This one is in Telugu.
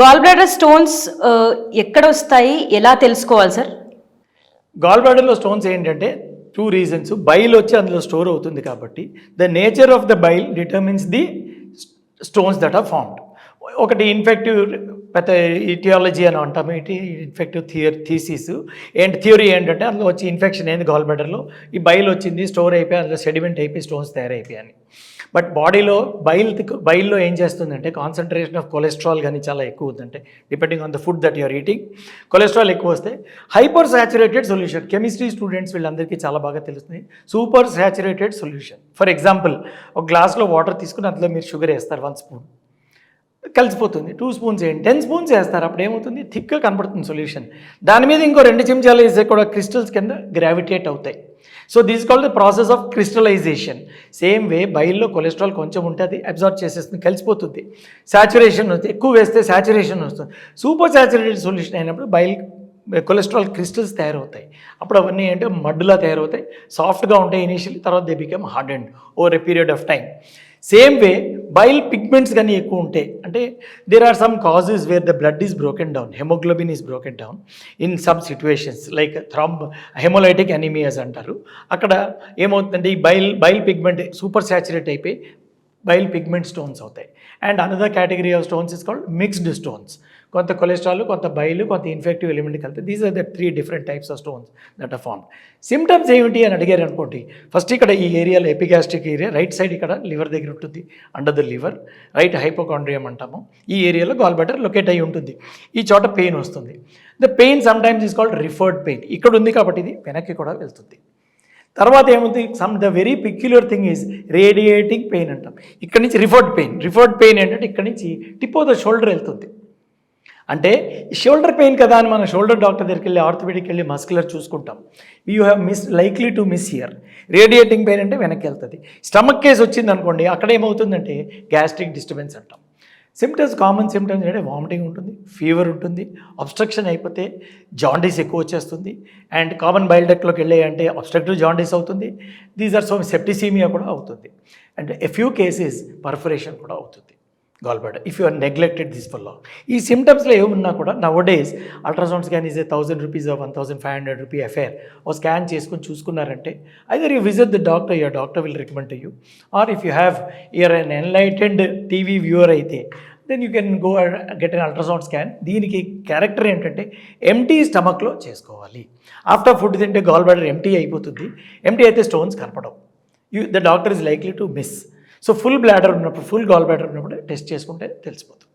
గాల్ బ్లాడర్ స్టోన్స్ ఎక్కడ వస్తాయి? ఎలా తెలుసుకోవాలి సార్ గాల్ బ్లాడర్లో స్టోన్స్ ఏంటంటే టూ రీజన్స్ బైల్ వచ్చి అందులో స్టోర్ అవుతుంది కాబట్టి the nature of the bile determines the stones that are formed ఒకటి ఇన్ఫెక్టివ్ పెద్ద ఇటియాలజీ అని అంటాము ఇటీ ఇన్ఫెక్టివ్ థియర్ థీసిస్. ఏంటి థియరీ ఏంటంటే అందులో వచ్చి ఇన్ఫెక్షన్ ఏంది గాల్బెడర్లో ఈ బైల్ వచ్చింది స్టోర్ అయిపోయి అందులో సెడిమెంట్ అయిపోయి స్టోన్స్ తయారైపోయాయి బట్ బాడీలో బైల్ బైల్లో ఏం చేస్తుందంటే కాన్సన్ట్రేషన్ ఆఫ్ కొలెస్ట్రాల్ కానీ చాలా ఎక్కువ ఉందంటే depending on the food that you're eating cholesterol ఎక్కువ వస్తే hyper saturated solution. Chemistry students వీళ్ళందరికీ చాలా బాగా తెలుస్తుంది. Super saturated solution. For example ఒక గ్లాస్లో వాటర్ తీసుకుని అందులో మీరు షుగర్ వేస్తారు వన్ స్పూన్. కలిసిపోతుంది. టూ స్పూన్స్ వేయండి. టెన్ స్పూన్స్ వేస్తారు. అప్పుడు ఏమవుతుంది? థిక్గా కనపడుతుంది సొల్యూషన్. దాని మీద ఇంకో రెండు చెంచాలు వేసే కూడా క్రిస్టల్స్ కింద గ్రావిటేట్ అవుతాయి. So these call the process of crystallization same way బయల్లో cholesterol కొంచెం ఉంటే అది చేసేస్తుంది కలిసిపోతుంది. సాచురేషన్ వస్తుంది. ఎక్కువ వేస్తే సాచురేషన్ వస్తుంది. సూపర్ సాచురేటెడ్ సొల్యూషన్ అయినప్పుడు బయల్ కొలెస్ట్రాల్ క్రిస్టల్స్ తయారవుతాయి. అప్పుడు అవన్నీ ఏంటంటే మడ్డులా తయారవుతాయి. సాఫ్ట్గా ఉంటాయి ఇనీషియల్లీ తర్వాత they become hard and over a period of time same way bile pigments కానీ ఎక్కువ ఉంటాయి అంటే there are some causes where the blood is broken down haemoglobin is broken down in some situations like థ్రాంబ్ haemolytic anaemias అంటారు అక్కడ ఏమవుతుందంటే ఈ bile bile pigment super saturate అయిపోయి బైల్ పిగ్మెంట్ స్టోన్స్ అవుతాయి. And another category of stones is called mixed stones కొంత కొలెస్ట్రాల్ కొంత బైలు కొంత ఇన్ఫెక్టివ్ ఎలిమెంట్ కలిపి these are the three different types of stones that are form symptoms ఏమిటి అని అడిగారు అనుకోండి. ఫస్ట్ ఇక్కడ ఈ ఏరియాలో ఎపిగాస్ట్రిక్ ఏరియా రైట్ సైడ్ ఇక్కడ లివర్ దగ్గర ఉంటుంది. Under the liver right hypochondrium అంటాము. ఈ ఏరియాలో గాల్ బెటర్ లొకేట్ అయి ఉంటుంది. ఈ చోట పెయిన్ వస్తుంది. The pain sometimes is called referred pain ఇక్కడ ఉంది కాబట్టి ఇది వెనక్కి కూడా వెళ్తుంది. తర్వాత ఏముంది? Some the very peculiar thing is radiating pain అంటాం. ఇక్కడ నుంచి రిఫర్డ్ పెయిన్ రిఫర్డ్ పెయిన్ ఏంటంటే ఇక్కడ నుంచి టిప్ ఆఫ్ ద షోల్డర్ వెళ్తుంది. అంటే షోల్డర్ పెయిన్ కదా అని మనం షోల్డర్ డాక్టర్ దగ్గరికి వెళ్ళి ఆర్థోపెడిక్ వెళ్ళి మస్కులర్ చూసుకుంటాం. You have miss likely to miss here radiating pain అంటే వెనక్కి వెళ్తుంది. స్టమక్ కేస్ వచ్చింది అనుకోండి అక్కడ ఏమవుతుందంటే గ్యాస్ట్రిక్ డిస్టర్బెన్స్ అంటాం. సిమ్టమ్స్ కామన్ సిమ్టమ్స్ అంటే వామిటింగ్ ఉంటుంది ఫీవర్ ఉంటుంది అబ్స్ట్రక్షన్ అయిపోతే జాండీస్ ఎక్కువ వచ్చేస్తుంది అండ్ కామన్ బయల్డెక్లోకి వెళ్ళాయంటే అబ్స్ట్రక్టివ్ జాండీస్ అవుతుంది. దీస్ ఆర్ సో సెప్టిసీమియా కూడా అవుతుంది. And a few cases perforation కూడా అవుతుంది. Gallbladder if you are neglected this for long ఈ సిమ్టమ్స్లో ఏమున్నా కూడా now days ultrasound scan is a thousand rupees one thousand five hundred rupee affair oh scan చేసుకొని చూసుకున్నారంటే either you visit the doctor your doctor will recommend to you or if you have you're an enlightened TV viewer అయితే then you can go get an ultrasound scan దీనికి క్యారెక్టర్ ఏంటంటే ఎంటీ స్టమక్లో చేసుకోవాలి. ఆఫ్టర్ ఫుడ్ తింటే గాల్ బ్లాడర్ ఎంటీ అయిపోతుంది. ఎంటీ అయితే స్టోన్స్ కనపడవు. You the doctor is likely to miss so full bladder ఉన్నప్పుడు ఫుల్ గాల్ బ్లాడర్ ఉన్నప్పుడు టెస్ట్ చేసుకుంటే తెలిసిపోతుంది.